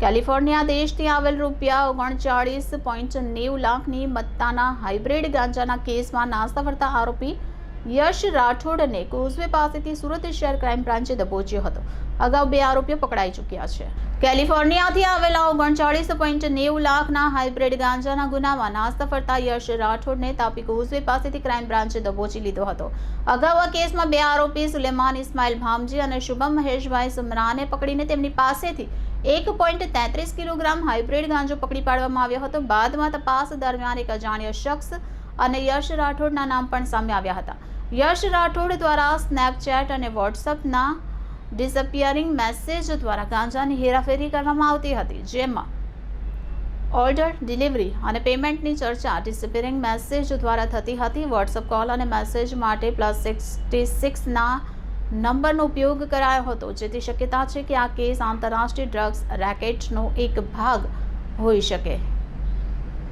California દેશથી આવેલ રૂપિયા ઓગણચાળીસ point નેવું લાખની મત્તાના હાઇબ્રિડ ગાંજાના કેસમાં નાસ્તા ફરતા આરોપી યશ રાઠોડને કોઝવે પાસેથી સુરત શહેર ક્રાઇમ બ્રાન્ચે દબોચ્યો હતો. અગાઉ બે આરોપીઓ પકડાઈ ચૂક્યા છે. કેલિફોર્નિયાથી આવેલા ઓગણચાળીસ પોઈન્ટ નેવું લાખના હાઇબ્રિડ ગાંજાના ગુનામાં નાસ્તા ફરતા યશ રાઠોડને તાપી કોઝવે પાસેથી ક્રાઇમ બ્રાન્ચે દબોચી લીધો હતો. અગાઉ આ કેસમાં બે આરોપી સુલેમાન ઇસ્માઇલ ભામજી અને શુભમ મહેશભાઈ સુમરાને પકડીને તેમની પાસેથી એક પોઈન્ટ તેત્રીસ કિલોગ્રામ હાઇબ્રિડ ગાંજો પકડી પાડવામાં આવ્યો હતો. બાદમાં તપાસ દરમિયાન એક અજાણ્યો શખ્સ અને યશ રાઠોડના નામ પણ સામે આવ્યા હતા. યશ રાઠોડ દ્વારા સ્નેપચેટ અને વોટ્સઅપના ડિસઅપિયરિંગ મેસેજ દ્વારા ગાંજાની હેરાફેરી કરવામાં આવતી હતી, જેમાં ઓર્ડર ડિલિવરી અને પેમેન્ટની ચર્ચા ડિસઅપિયરિંગ મેસેજ દ્વારા થતી હતી. વોટ્સઅપ કોલ અને મેસેજ માટે પ્લસ સિક્સટી સિક્સના નંબરનો ઉપયોગ કરાયો હતો, જેથી શક્યતા છે કે આ કેસ આંતરરાષ્ટ્રીય ડ્રગ્સ રેકેટનો એક ભાગ હોઈ શકે.